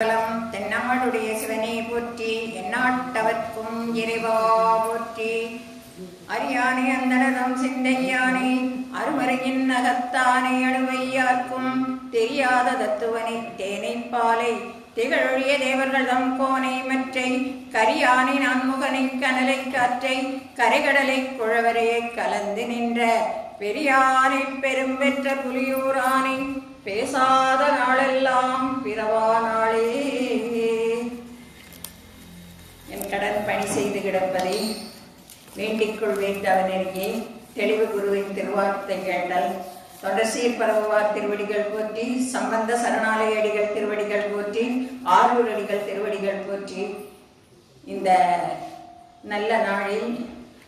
மங்களம் தென்னாடுடைய சிவனை போற்றி எந்நாட்டவர்க்கும் இறைவா போற்றி. அரியானை அந்தனதம் சிந்தையானை அருமறையின் நகத்தானை அணுவையாக்கும் தெரியாத தத்துவனை தேனை பாலை திகழொழிய தேவர்கள் தம் கோனை மற்றை. கரியானை நான்முகனை கனலை காற்றை கரைகடலை குழவரையை கலந்து நின்ற. பெரியானை பெரும் பெற்ற புலியூரானை பேசாத நாளெல்லாம் பிறவா நாளே. என் கடன் பணி செய்து கிடப்பதை வேண்டிக் கொள்வேன் தவனெறியே தெளிவு குருவின் திருவார்த்தை கேட்டல். தொடர்சீர் பரவுவார் திருவடிகள் போற்றி சம்பந்த சரணாலய அடிகள் திருவடிகள் போற்றி ஆரூர் அடிகள் திருவடிகள் போற்றி. இந்த நல்ல நாளில்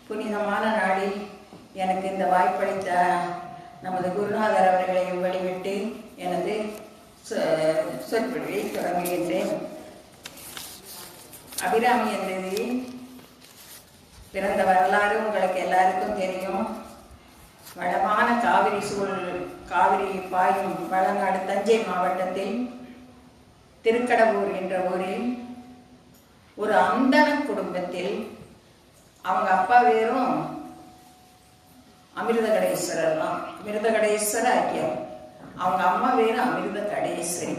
புனிதமான நாளில் எனக்கு இந்த வாய்ப்பளித்த நமது குருநாதர் அவர்களை வழிவிட்டு எனது சொற்பொழிவை தொடங்குகின்றேன். அபிராமி என்பது பிறந்த வரலாறு உங்களுக்கு எல்லாருக்கும் தெரியும். வளமான காவிரி சூழ் காவிரி பாயும் வளநாடு தஞ்சை மாவட்டத்தில் திருக்கடவூர் என்ற ஊரில் ஒரு அந்தன குடும்பத்தில் அவங்க அப்பா பேரும் அமிர்த கடேஸ்வரர் தான். அமிர்த கடேஸ்வர ஐயர் அவங்க அம்மா வேறு அமிர்த கடேஸ்வரி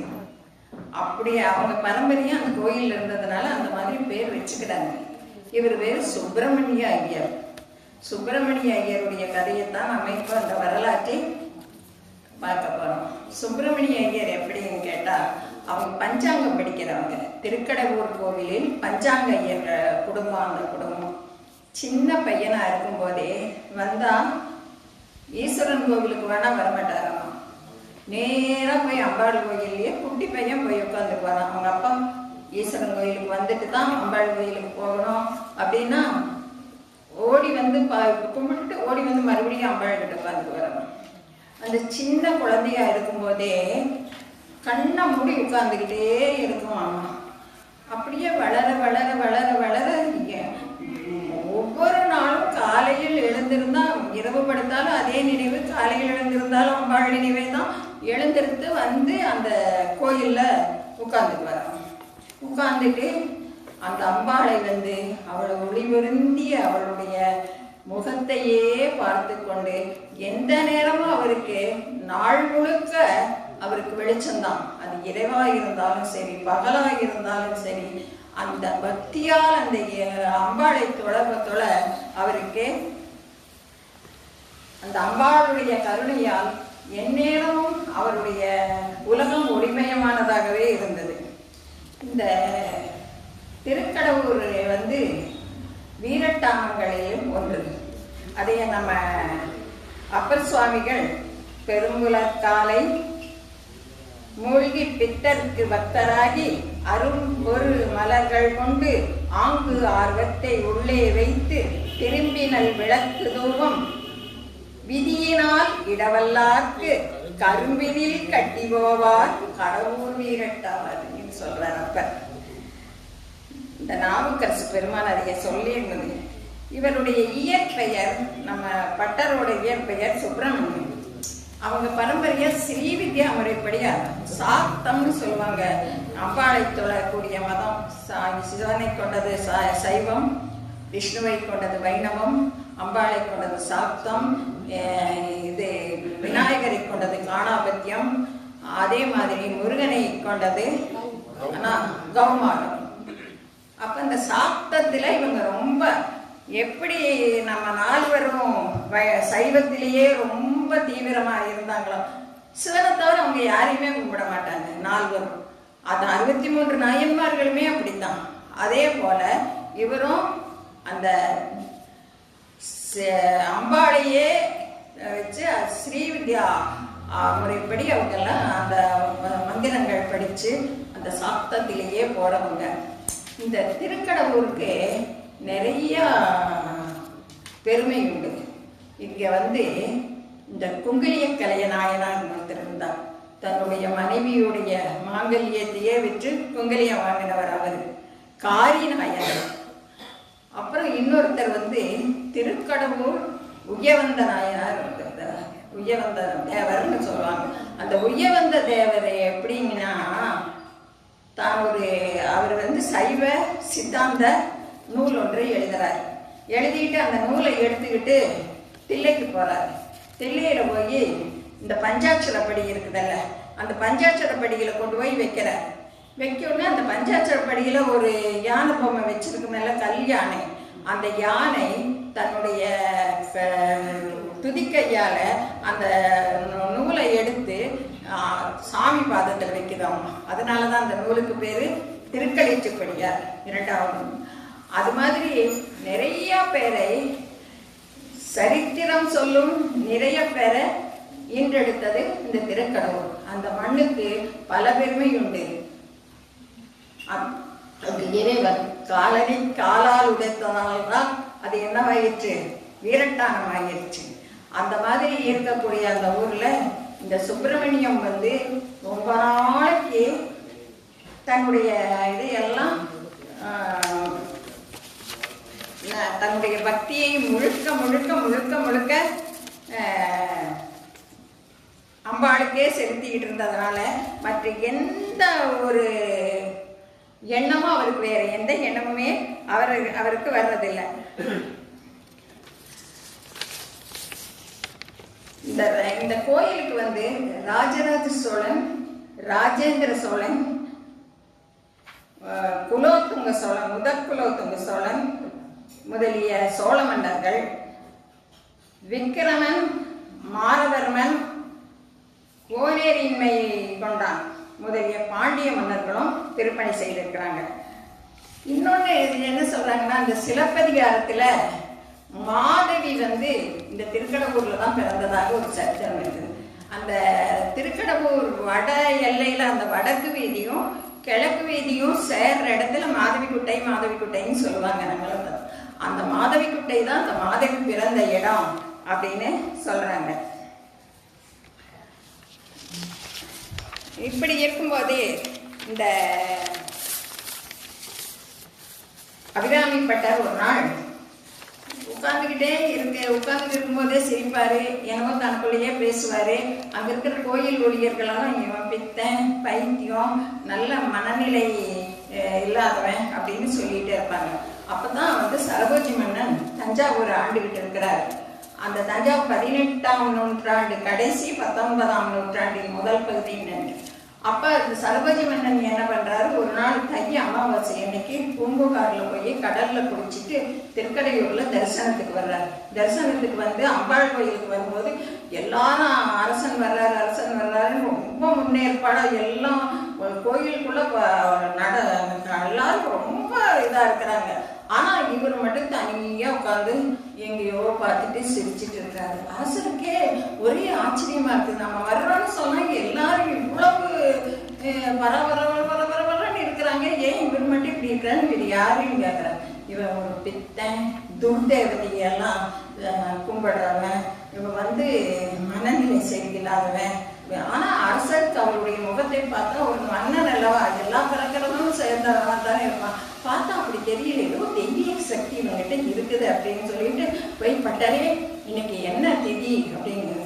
அப்படி அவங்க பரம்பரையும் அந்த கோயில் இருந்ததுனால அந்த மாதிரி பேர் வச்சுக்கிட்டாங்க. இவர் பேர் சுப்பிரமணிய ஐயர். சுப்பிரமணிய ஐயருடைய கதையைத்தான் நம்ம இப்போ அந்த வரலாற்றை பார்க்க போறோம். சுப்பிரமணிய ஐயர் எப்படின்னு கேட்டா அவங்க பஞ்சாங்கம் படிக்கிறவங்க. திருக்கடவூர் கோவிலில் பஞ்சாங்க ஐயர் குடும்பம் அந்த குடும்பம். சின்ன பையனா இருக்கும்போதே வந்தா ஈஸ்வரன் கோவிலுக்கு வேணா வரமாட்டாராம். நேராக போய் அம்பாள் கோயில்லையே குட்டி பையன் போய் உட்காந்துக்குவாராம் அவங்க அப்பா ஈஸ்வரன் கோயிலுக்கு வந்துட்டு தான் அம்பாள் கோயிலுக்கு போகணும். அப்படின்னா ஓடி வந்து பா- கும்பிட்டு ஓடி வந்து மறுபடியும் அம்பாள் கிட்ட உட்காந்துக்கு அந்த சின்ன குழந்தையா இருக்கும்போதே கண்ணை மூடி உட்காந்துக்கிட்டே இருக்கும் அம்மா அப்படியே வளர வளர வளர வளர ஒவ்வொரு நாளும் காலையில் எழுந்திருந்தா இரவு படுத்தாலும் அதே நினைவு காலையில் எழுந்திருந்தாலும் அம்பாள் நினைவே தான். எழுந்திருந்து வந்து அந்த கோயிலில் உட்கார்ந்துட்டு வரோம் உட்கார்ந்துட்டு அந்த அம்பாளை வந்து அவளை ஒளிவிருந்தி அவளுடைய முகத்தையே பார்த்து கொண்டு எந்த நேரமும் அவருக்கு நாள் முழுக்க அவருக்கு வெளிச்சம்தான் அது இரவா இருந்தாலும் சரி பகலா இருந்தாலும் சரி அந்த பக்தியால் அந்த எ- அம்பாளை தொழ தொழ அவருக்கு அந்த அம்பாளுடைய கருணையால் எந்நேரமும் அவருடைய உலகம் ஒளிமயமானதாகவே இருந்தது. இந்த திருக்கடவுர் வந்து வீரட்டாமங்களையும் ஒன்று அதைய நம்ம அப்பர் சுவாமிகள் பெருங்குலத்தாலை மூழ்கி பித்தருக்கு பக்தராகி அரும் ஒரு மலர்கள் கொண்டு ஆங்கு ஆர்வத்தை உள்ளே வைத்து திரும்பினல் விளக்கு தூவம் விதியினால் இடவல்லார்க்கு கரும்பினில் கட்டி போவார் கடவுள் வீரட்டாவார் சொல்றார் அப்ப. இந்த நாவுக்கரசு பெருமான் அதைய சொல்லியிருந்தது இவருடைய இயற்பெயர் நம்ம பட்டரோட இயற்பெயர் சுப்பிரமணியம். அவங்க பரம்பரையா ஸ்ரீவித்யா முறைப்படியா சாத்தம்னு சொல்லுவாங்க. அம்பாளை தொழக்கூடிய மதம் சா- சிவனை கொண்டது சைவம் விஷ்ணுவை கொண்டது வைணவம் அம்பாளை கொண்டது சாப்தம் அஹ் இது விநாயகரை கொண்டது காணாபத்தியம் அதே மாதிரி முருகனை கொண்டது ஆனா கௌமாரம். அப்ப இந்த சாப்தத்துல இவங்க ரொம்ப எப்படி நம்ம நால்வரும் சைவத்திலேயே ரொம்ப தீவிரமா இருந்தாங்களோ சிவனை தவிர அவங்க யாரையுமே கும்பிட மாட்டாங்க நால்வரும். அது அறுபத்தி மூன்று நாயன்மார்களுமே அப்படித்தான். அதே போல இவரும் அந்த அம்பாளையே வச்சு ஸ்ரீவித்யா முறைப்படி அவங்க எல்லாம் அந்த மந்திரங்கள் படிச்சு அந்த சாப்தத்திலேயே போறவங்க. இந்த திருக்கடவுருக்கு நிறைய பெருமை உண்டு. இங்க வந்து இந்த குங்கிலிய கலைய நாயனார் ஒருத்தர் இருந்தார். தன்னுடைய மனைவியுடைய மாங்கல்யத்தையே விற்று குங்கிலியம் வாங்கினவர் அவர். காரி நாயனார். அப்புறம் இன்னொருத்தர் வந்து திருக்கடம்பூர் உயவந்த நாயனார் உயவந்த தேவர்னு சொல்லுவாங்க. அந்த உயவந்த தேவரை எப்படிங்கன்னா தான் ஒரு அவர் வந்து சைவ சித்தாந்த நூல் ஒன்றை எழுதுறார். எழுதிட்டு அந்த நூலை எடுத்துக்கிட்டு தில்லைக்கு போறார். தில்லையில போய் இந்த பஞ்சாட்சரப்படி இருக்குதல்ல அந்த பஞ்சாட்சரப்படியில் கொண்டு போய் வைக்கிறார். வைக்கணும்னா அந்த பஞ்சாட்சரப்படியில் ஒரு யானை பொம்மை வச்சிருக்கு மேல கல் யானை. அந்த யானை தன்னுடைய துதிக்கையால் அந்த நூலை எடுத்து சாமி பாதத்தில் வைக்குதாம். அதனால தான் அந்த நூலுக்கு பேர் திருக்கழிச்சுப்படியார் இரண்டாவது அது மாதிரி நிறைய பேரை சரித்திரம் சொல்லும் நிறைய பேரை ஈன்றெடுத்தது இந்த திருக்கடவுள். அந்த மண்ணுக்கு பல பெருமை உண்டு. அப்- அந்த இறைவன் காலனை காலால் உடைத்ததால்தான் அது என்னவாயிற்று? வீரட்டானமாயிருச்சு அந்த மாதிரி இருக்கக்கூடிய அந்த ஊர்ல இந்த சுப்பிரமணியம் வந்து ரொம்ப நாளைக்கு தன்னுடைய இதையெல்லாம் எல்லாம் தன்னுடைய பக்தியை முழுக்க முழுக்க முழுக்க முழுக்க அம்பாளுக்கே செலுத்திக்கிட்டு இருந்ததுனால மற்ற எந்த ஒரு எண்ணமும் அவருக்கு வேற எந்த எண்ணமுமே அவர் அவருக்கு வர்றதில்லை. இந்த இந்த கோயிலுக்கு வந்து ராஜராஜ சோழன் ராஜேந்திர சோழன் குலோத்துங்க சோழன் முதற் குலோத்துங்க சோழன் முதலிய சோழ மன்னர்கள் விக்கிரமன் மாரவர்மன் கோனேரின்மை கொண்டான். முதலிய பாண்டிய மன்னர்களும் திருப்பணி செய்திருக்கிறாங்க. இன்னொன்று இது என்ன சொல்கிறாங்கன்னா இந்த சிலப்பதிகாரத்தில் மாதவி வந்து இந்த திருக்கடவுர்ல தான் பிறந்ததாக ஒரு சரித்திரம் இருக்குது. அந்த திருக்கடவுர் வட எல்லையில் அந்த வடக்கு வீதியும் கிழக்கு வீதியும் சேர்ற இடத்துல மாதவி குட்டை மாதவி குட்டைன்னு சொல்லுவாங்க நம்மளும் அந்த மாதவி குட்டை தான் அந்த மாதவி பிறந்த இடம் அப்படின்னு சொல்கிறாங்க இப்படி இருக்கும்போது இந்த அபிராமிப்பட்டார் ஒரு நாள் உட்காந்துக்கிட்டே இருக்க உட்கார்ந்து இருக்கும்போதே சிரிப்பாரு என்னவோ தனக்குள்ளேயே பேசுவாரு. அங்க இருக்கிற கோயில் ஊழியர்களெல்லாம் இவன் பித்தன் பைத்தியம் நல்ல மனநிலை இல்லாதவன் அப்படின்னு சொல்லிட்டு இருப்பாங்க. அப்பதான் வந்து சரபோஜி மன்னன் தஞ்சாவூர் ஆண்டுகிட்டு இருக்கிறார். அந்த தஞ்சாவூர் பதினெட்டாம் நூற்றாண்டு கடைசி பத்தொன்பதாம் நூற்றாண்டின் முதல் பகுதின்னு நினைக்கிறேன். அப்ப இந்த மன்னன் என்ன பண்றாரு? ஒரு நாள் தை அமாவாசை அன்னைக்கு பூம்புகார்ல போய் கடல்ல குடிச்சிட்டு திருக்கடையூர்ல தரிசனத்துக்கு வர்றாரு. தரிசனத்துக்கு வந்து அம்பாள் கோயிலுக்கு வரும்போது எல்லாரும் அரசன் வர்றாரு அரசன் வர்றாருன்னு ரொம்ப முன்னேற்பாடா எல்லாம் கோயிலுக்குள்ளே கோயிலுக்குள்ள நட எல்லாரும் ரொம்ப இதா இருக்கிறாங்க. ஆனா இவர் மட்டும் தனியா உட்காந்து எங்கேயோ பார்த்துட்டு சிரிச்சிட்டு இருக்காரு. அரசருக்கே ஒரே ஆச்சரியமா இருக்கு. நம்ம வர்றோம்னு சொன்னா எல்லாரும் இவ்வளவு வர வர வர வர வர வரன்னு இருக்கிறாங்க. ஏன் இவர் மட்டும் இப்படி இருக்கிறான்னு இவர் யாரையும் கேட்கறாரு இவன் ஒரு பித்தன் துர்தேவதையெல்லாம் எல்லாம் கும்பிடுறவன். இவன் வந்து மனநிலை சரியில்லாதவன். ஆனா அரசருக்கு அவருடைய முகத்தை பார்த்தா ஒரு மன்னன் அல்லவா எல்லா பிறக்கிறவங்களும் சேர்ந்தவனா தானே இருப்பான். பார்த்தா அப்படி தெரியல. ஏதோ தெய்வீக சக்தி இவங்கிட்ட இருக்குது அப்படின்னு சொல்லிட்டு போய் பட்டாரே இன்னைக்கு என்ன திதி? அப்படின்னு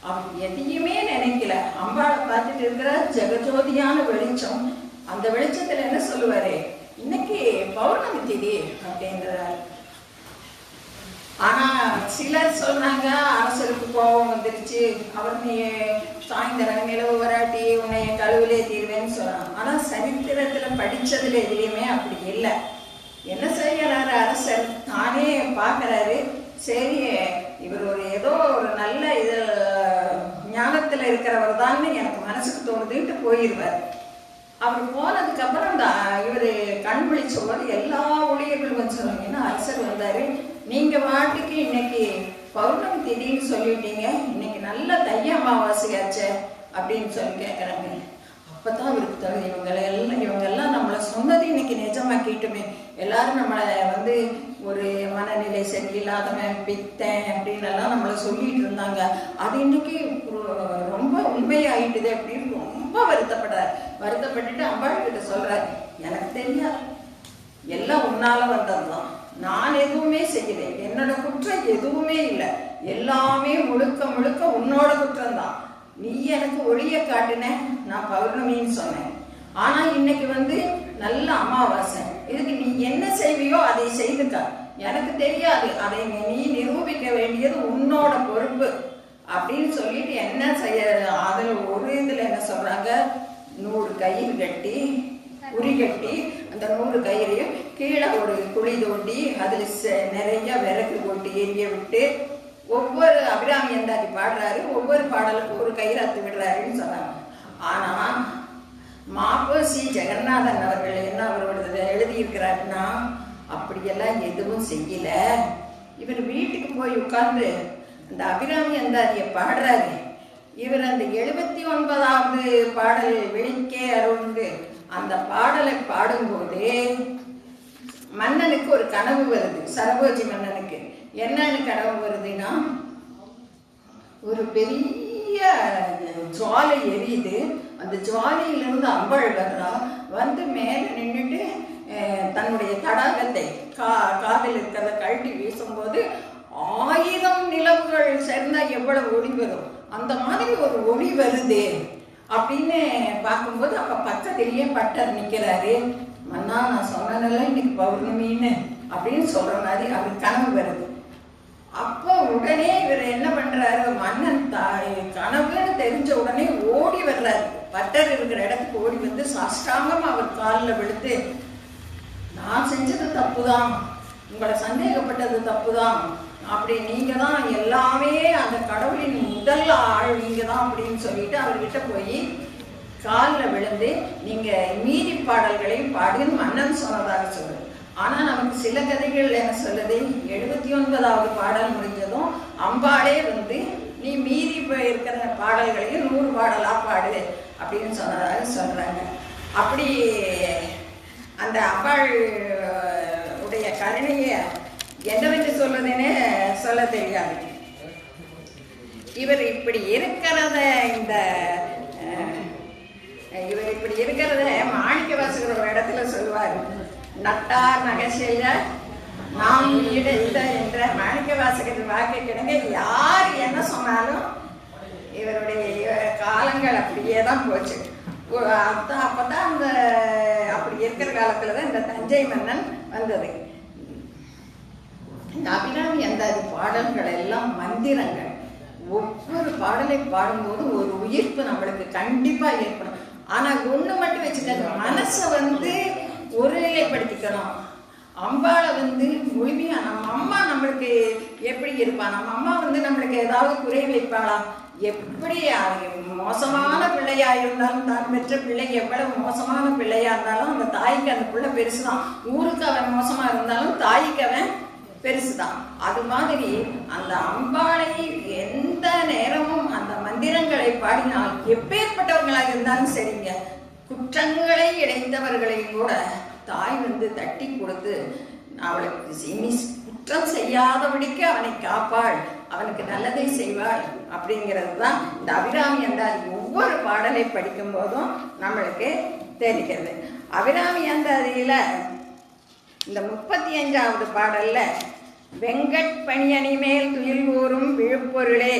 அவர் எதையுமே நினைக்கல. அம்பாவை பார்த்துட்டு இருக்கிற ஜெகஜோதியான வெளிச்சம். அந்த வெளிச்சத்துல என்ன சொல்லுவாரு? இன்னைக்கு பௌர்ணமி திதி அப்படின்றாரு. ஆனா சிலர் சொன்னாங்க அரசருக்கு கோபம் வந்துருச்சு அவர் நீ சாயந்தரம் நிலவு வராட்டி உன்னை என் கழுவிலே தீர்வேன்னு சொன்னான் ஆனால் சரித்திரத்தில் படித்ததில் எதுலையுமே அப்படி இல்லை. என்ன செய்கிறாரு அரசர்? தானே பார்க்குறாரு. சரி இவர் ஒரு ஏதோ ஒரு நல்ல இது ஞானத்தில் இருக்கிறவர் தான் எனக்கு மனசுக்கு தோணுதுன்ட்டு போயிடுவார் அவர் போனதுக்கப்புறம் இந்த இவர் கண் விழிச்ச போது எல்லா ஊழியர்களும் வந்து ஏன்னா அரசர் வந்தாரு? நீங்கள் வாட்டுக்கு இன்னைக்கு பௌர்ணமி திதின்னு சொல்லிட்டீங்க. இன்னைக்கு நல்ல தைய அமாவாசையாச்சே அப்படின்னு சொல்லி கேட்குறாங்க அப்பதான் அவருக்கு தகுதி இவங்களை எல்லாம் இவங்கெல்லாம் நம்மளை சொன்னது இன்னைக்கு நிஜமாக கேட்டுமே எல்லாரும் நம்மளை வந்து ஒரு மனநிலை சரியில்லாதவன் பித்தன் அப்படின்னு எல்லாம் நம்மளை சொல்லிட்டு இருந்தாங்க. அது இன்னைக்கு ரொம்ப உண்மையாயிட்டுது அப்படின்னு ரொம்ப வருத்தப்படுறார். வருத்தப்பட்டுட்டு அம்பாள் கிட்ட சொல்கிறார் எனக்கு தெரியாது. எல்லாம் உன்னால வந்ததுதான். நான் எதுவுமே செய்யலை. என்னோட குற்றம் எதுவுமே இல்லை. எல்லாமே முழுக்க முழுக்க உன்னோட குற்றம் தான் நீ எனக்கு ஒளிய காட்டின நான் பௌர்ணமின்னு சொன்னேன். ஆனா இன்னைக்கு வந்து நல்ல அமாவாசை. இதுக்கு நீ என்ன செய்வியோ அதை செய்துக்க எனக்கு தெரியாது. அதை நீ நிரூபிக்க வேண்டியது உன்னோட பொறுப்பு. அப்படின்னு சொல்லிட்டு என்ன செய்ய அதில் ஒரு இதில் என்ன சொல்றாங்க? நூறு கயிறு கட்டி உரி கட்டி அந்த நூறு கயிறையும் கீழே ஒரு குழி தோண்டி அதில் நிறைய விறகு போட்டு எரிய விட்டு ஒவ்வொரு அபிராமி எந்தாக்கி பாடுறாரு ஒவ்வொரு பாடலுக்கும் ஒரு கயிறு அத்து விடுறாருன்னு சொன்னாங்க. ஆனா மாப்போசி ஜெகநாதன் அவர்கள் என்ன அவரோட எழுதியிருக்கிறாருன்னா அப்படியெல்லாம் எதுவும் செய்யல. இவர் வீட்டுக்கு போய் உட்கார்ந்து அந்த அபிராமி அந்தாதியை பாடுறாரு. இவர் அந்த எழுபத்தி ஒன்பதாவது பாடல் வெளிக்கே அருண்டு அந்த பாடலை பாடும்போதே மன்னனுக்கு ஒரு கனவு வருது. சரபோஜி மன்னனுக்கு. என்னன்னு கனவு வருதுன்னா ஒரு பெரிய ஜுவாலை எரியுது. அந்த ஜுவாலையிலிருந்து அம்பழ் வர்றா வந்து மேலே நின்றுட்டு தன்னுடைய தடாகத்தை கா காதில் இருக்கிறத கழட்டி வீசும்போது ஆயிரம் நிலவுகள் சேர்ந்தால் எவ்வளவு ஒளி வரும்? அந்த மாதிரி ஒரு ஒளி வருது. அப்படின்னு பார்க்கும்போது அப்ப பக்கத்திலேயே பட்டர் நிக்கிறாரு. மன்னா நான் சொன்னதெல்லாம் இன்னைக்கு பௌர்ணமின்னு அப்படின்னு சொல்ற மாதிரி அவர் கனவு வருது. அப்போ உடனே இவர் என்ன பண்றாரு? மன்னன் தாய் கனவுன்னு தெரிஞ்ச உடனே ஓடி வர்றாரு. பட்டர் இருக்கிற இடத்துக்கு ஓடி வந்து சஷ்டாங்கம் அவர் காலில் விழுந்து நான் செஞ்சது தப்பு தான் உங்களை சந்தேகப்பட்டது தப்பு தான் அப்படி நீங்க தான் எல்லாமே அந்த கடவுளின் முதல் ஆள் நீங்க தான் அப்படின்னு கிட்ட போய் காலில் விழுந்து நீங்க மீறி பாடல்களையும் பாடுன்னு மன்னன் சொன்னதாக சொல்லுது ஆனால் நமக்கு சில கதைகள் என்ன சொல்லுது? எழுபத்தி ஒன்பதாவது பாடல் முடிஞ்சதும் அம்பாளே வந்து நீ மீறி போய் இருக்கிற பாடல்களையும் நூறு பாடலா பாடு அப்படின்னு சொன்னதாக சொல்றாங்க. அப்படி அந்த அம்பாள் உடைய கருணைய என்னவென்று சொல்லுதுன்னு சொல்ல தெரியாது. இவர் இப்படி இருக்கிறத இந்த அஹ், இவர் இப்படி இருக்கிறத மாணிக்க வாசகர் ஒரு இடத்துல சொல்லுவார் நட்டார் நகைசெய்த நாம் ஈட என்ற மாணிக்க வாசகத்தின் வாக்கை கிடங்க யார் என்ன சொன்னாலும் இவருடைய காலங்கள் அப்படியே தான் போச்சு. அப்போ அப்ப- அப்பதான் அந்த அப்படி இருக்கிற காலத்துல தான் இந்த தஞ்சை மன்னன் வந்தது. இந்த அபிராமி அந்த பாடல்கள் எல்லாம் மந்திரங்கள். ஒவ்வொரு பாடலை பாடும்போது ஒரு உயிர்ப்பு நம்மளுக்கு கண்டிப்பா ஏற்படும். ஆனா ஒண்ணு மட்டும் வச்சுக்கோங்க. மனசை வந்து ஒருநிலைப்படுத்திக்கணும். அம்பாளை வந்து முழுமையா நம்ம அம்மா நம்மளுக்கு எப்படி இருப்பா? நம்ம அம்மா வந்து நம்மளுக்கு ஏதாவது குறை வைப்பாளா? எப்படி மோசமான பிள்ளையா இருந்தாலும் தான் பெற்ற பிள்ளை எவ்வளவு மோசமான பிள்ளையா இருந்தாலும் அந்த தாய்க்கு அந்த பிள்ளை பெருசுதான். ஊருக்கு அவன் மோசமா இருந்தாலும் தாய்க்கு அவன் பெருசுதான். அது மாதிரி அந்த அம்பாளை எந்த நேரமும் அந்த மந்திரங்களை பாடினால் எப்பேற்பட்டவங்களாக இருந்தாலும் சரிங்க. குற்றங்களை இணைந்தவர்களை கூட தாய் வந்து தட்டி கொடுத்து அவளுக்கு இனி குற்றம் செய்யாதபடிக்கு அவனை காப்பாள் அவனுக்கு நல்லதை செய்வாள் அப்படிங்கிறது தான் இந்த அபிராமி அந்தாதி ஒவ்வொரு பாடலை படிக்கும் போதும் நம்மளுக்கு தெரிகிறது. அபிராமி அந்தாதியில் இந்த முப்பத்தி அஞ்சாவது பாடலில் வெங்கட் பணியணி மேல் துயில் ஊறும் விழுப்பொருளே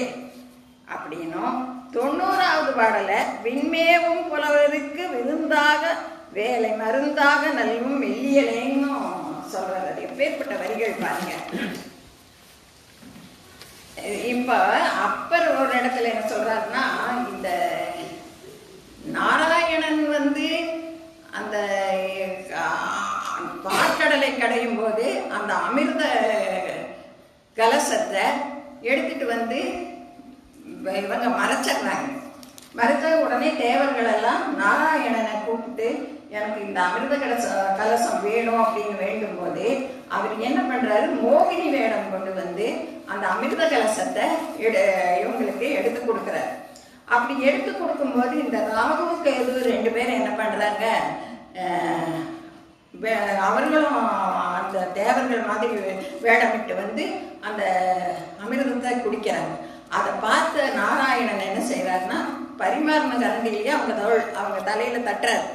அப்படின்னும் தொண்ணூறாவது பாடல விண்மேவும் புலவருக்கு விருந்தாக வேலை மருந்தாக நல்கும் மெல்லியலேன்னும் சொல்றாரு. எப்பேற்பட்ட வரிகள் பாருங்க. இப்ப அப்பர் ஒரு இடத்துல என்ன சொல்றாருன்னா இந்த நாராயணன் வந்து அந்த பாற்கடலை கடையும் போது அந்த அமிர்த கலசத்தை இவங்க மறைச்சிடுறாங்க. மறைச்ச உடனே தேவர்கள் எல்லாம் நாராயணனை கூப்பிட்டு எனக்கு இந்த அமிர்த கலச கலசம் வேணும் அப்படின்னு வேண்டும் போது அவர் என்ன பண்றாரு? மோகினி வேடம் கொண்டு வந்து அந்த அமிர்த கலசத்தை எடு இவங்களுக்கு எடுத்து கொடுக்குறாரு. அப்படி எடுத்து கொடுக்கும்போது இந்த ராகுவும் கேது ரெண்டு பேரும் என்ன பண்றாங்க? வே- அவர்களும் அந்த தேவர்கள் மாதிரி வே- வேடமிட்டு வந்து அந்த அமிர்தத்தை குடிக்கிறாங்க. அதை பார்த்த நாராயணன் என்ன செய்கிறாருன்னா பரிமாறின கரண்டிலேயே அவங்க தோள் அவங்க தலையில தட்டுறாரு.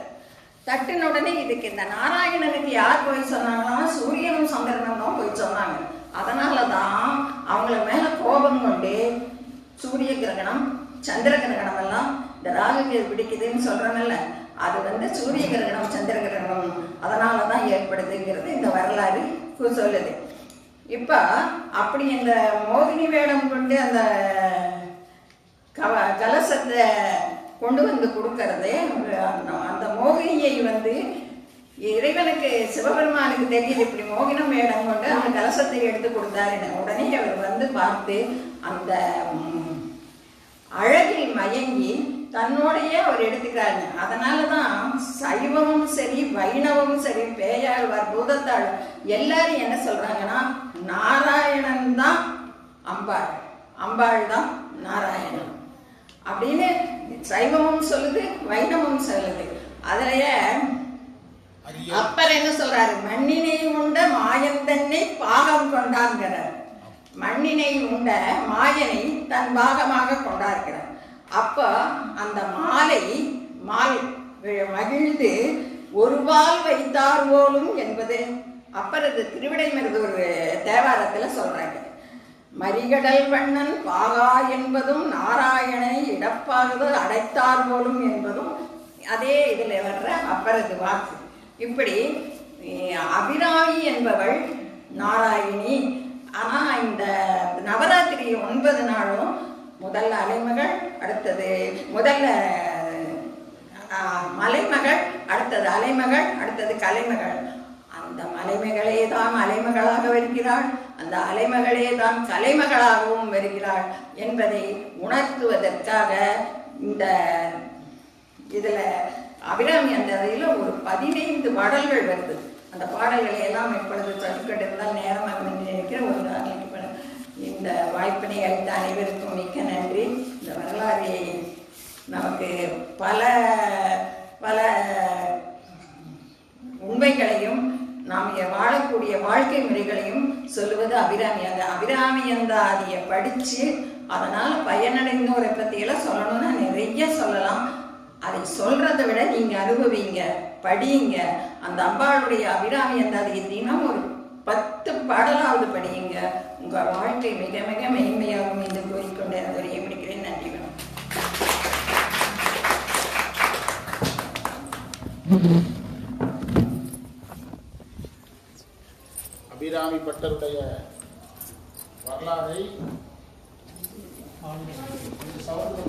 தட்டின உடனே இதுக்கு இந்த நாராயணனுக்கு யார் போய் சொன்னாங்கன்னா சூரியனும் சந்திரனும் தான் போய் சொன்னாங்க. அதனால தான் அவங்கள மேல கோபம் கொண்டு சூரிய கிரகணம் சந்திர கிரகணம் எல்லாம் இந்த ராகுக்கு பிடிக்குதுன்னு சொல்றோம்ல அது வந்து சூரிய கிரகணம் சந்திர கிரகணம். அதனால தான் ஏற்படுதுங்கிறது இந்த வரலாறு சொல்லுது. இப்போ அப்படி இந்த மோகினி வேடம் கொண்டு அந்த கவ கலசத்தை கொண்டு வந்து கொடுக்கறது அந்த- அந்த மோகினியை வந்து இறைவனுக்கு சிவபெருமானுக்கு தெரியுது இப்படி மோகினம் வேடம் கொண்டு அந்த கலசத்தை எடுத்து கொடுத்தாருன்னு உடனே அவர் வந்து பார்த்து அந்த அழகில் மயங்கி தன்னோடையே அவர் எடுத்துக்கிறாருங்க. அதனால தான் சைவமும் சரி வைணவமும் சரி பேயாழ்வார் பூதத்தாள் எல்லாரும் என்ன சொல்றாங்கன்னா நாராயணன் தான் அம்பாள். அம்பாள் தான் நாராயணன். அப்படின்னு சைவமும் சொல்லுது வைணவமும் சொல்லுது. அதுலயே அப்பர் என்ன சொல்றாரு? மண்ணினை உண்ட மாயன் தன்னை பாகம் கொண்டாங்கிறார் மண்ணினை உண்ட மாயனை தன் பாகமாக கொண்டாருக்கிறார் அப்ப அந்த மாலை மால் மகிழ்ந்து ஒருவால் வைத்தார் போலும் என்பது அப்பரது திருவிடைமருது ஒரு தேவாரத்துல சொல்றாங்க. மரிகடல் வண்ணன் பாகா என்பதும் நாராயணனை இடப்பாகுது அடைத்தார் போலும் என்பதும் அதே இதில் வர்ற அப்பரது வாக்கு. இப்படி அபிராமி என்பவள் நாராயணி. ஆனால் இந்த நவராத்திரி ஒன்பது நாளும் முதல் அலைமகள் அடுத்தது முதல்ல மலைமகள் அடுத்தது அலைமகள் அடுத்தது கலைமகள். அந்த மலைமகளே தான் அலைமகளாக வருகிறாள். அந்த அலைமகளே தான் கலைமகளாகவும் வருகிறாள் என்பதை உணர்த்துவதற்காக இந்த இதில் அபிராமி அந்த இதில் ஒரு பதினைந்து பாடல்கள் வருது. அந்த பாடல்களை எல்லாம் இப்பொழுது சொல்லிக்கொண்டு இருந்தால் நேரமாக நினைக்கிற ஒரு நாளைக்கு இந்த வாய்ப்பினை அளித்த அனைவருக்கும் மிக்க நன்றி. இந்த நமக்கு பல பல உண்மைகளையும் நாம் வாழக்கூடிய வாழ்க்கை முறைகளையும் சொல்லுவது அபிராமி. அந்த அபிராமி அந்தாதியை படித்து அதனால் பயனடைந்தோரை பற்றியெல்லாம் சொல்லணும்னா நிறைய சொல்லலாம். அதை சொல்கிறத விட நீங்கள் அனுபவிங்க படியுங்க. அந்த அம்பாளுடைய அபிராமி அந்த தினம் ஒரு பத்து பாடலாவது படியுங்க. உங்கள் வாழ்க்கை மிக மிக மேன்மையாகும் என்று கூறிக்கொண்டே அதை அபிராமி பட்டருடைய வரலாறை சவுண்ட்